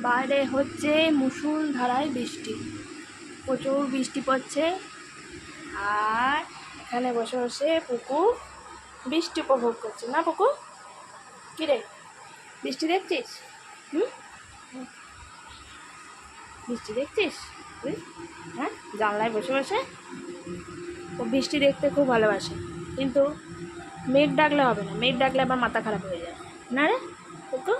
বাইরে হচ্ছে মুসুল ধারায় বৃষ্টি। প্রচুর বৃষ্টি পড়ছে। আর এখানে বসে বসে পুকু বৃষ্টি উপভোগ করছে। না পুকু? কী রে? বৃষ্টি দেখছিস? হুম। বৃষ্টি দেখছিস? হ্যাঁ? জানলায় বসে বসে? ও বৃষ্টি দেখতে খুব ভালোবাসে। কিন্তু মেঘ ডাকলে হবে না। মেঘ ডাকলে আবার মাথা খারাপ হয়ে যায়। না রে পুকু?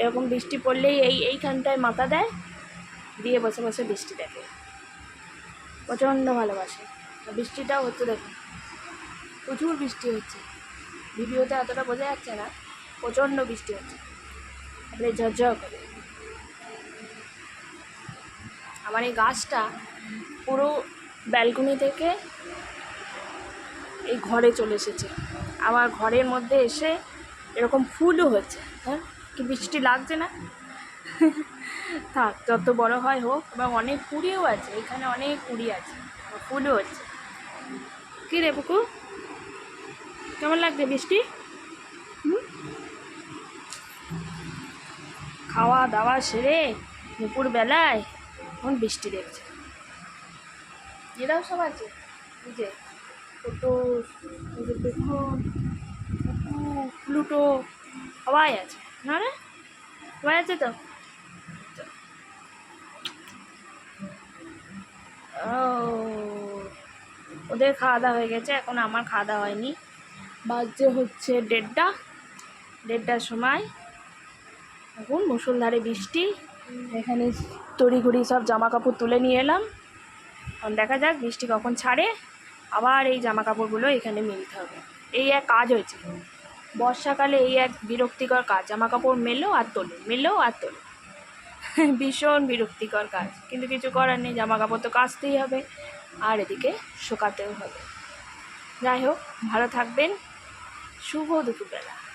এরকম বৃষ্টি পড়লেই এই এইখানটায় মাথা দেয়, দিয়ে বসে বসে বৃষ্টি দেখে। প্রচণ্ড ভালোবাসে। বৃষ্টিটাও হচ্ছে দেখুন প্রচুর বৃষ্টি হচ্ছে। ভিডিওতে এতটা বোঝা যাচ্ছে না, প্রচণ্ড বৃষ্টি হচ্ছে। তারপরে ঝরঝর করে। আমার এই গাছটা পুরো ব্যালকনি থেকে এই ঘরে চলে এসেছে। আবার ঘরের মধ্যে এসে এরকম ফুলও হচ্ছে হ্যাঁ? কি বৃষ্টি লাগছে না। থাক, যত বড় হয় হোক এবং অনেক কুড়িও আছে, এখানে অনেক কুড়ি আছে ফুলও আছে। কী রে পুকু? কেমন লাগছে বৃষ্টি? খাওয়া দাওয়া সেরে দুপুর বেলায় এখন বৃষ্টি দেখছে। এরাও সব আছে যে টোটো প্লুটো সবাই আছে। না রে তো? ওদের খাওয়া দাওয়া হয়ে গেছে, এখন আমার খাওয়া দাওয়া হয়নি। বাজছে হচ্ছে দেড়টা, দেড়টার সময়। এখন মুসুলধারে বৃষ্টি, এখানে তড়িঘড়ি সব জামা কাপড় তুলে নিয়ে এলাম। এখন দেখা যাক বৃষ্টি কখন ছাড়ে, আবার এই জামা কাপড়গুলো এখানে মিলতে হবে। এই এক কাজ হয়েছে। বর্ষাকালে এই এক বিরক্তিকর কাজ। জামা কাপড় মেলো আর তোলো, মেলো আর তোলো। ভীষণ বিরক্তিকর কাজ। কিন্তু কিছু করার নেই জামা কাপড় তো কাচতেই হবে আর এদিকে শোকাতেও হবে। যাই হোক, ভালো থাকবেন। শুভ দুপুরবেলা।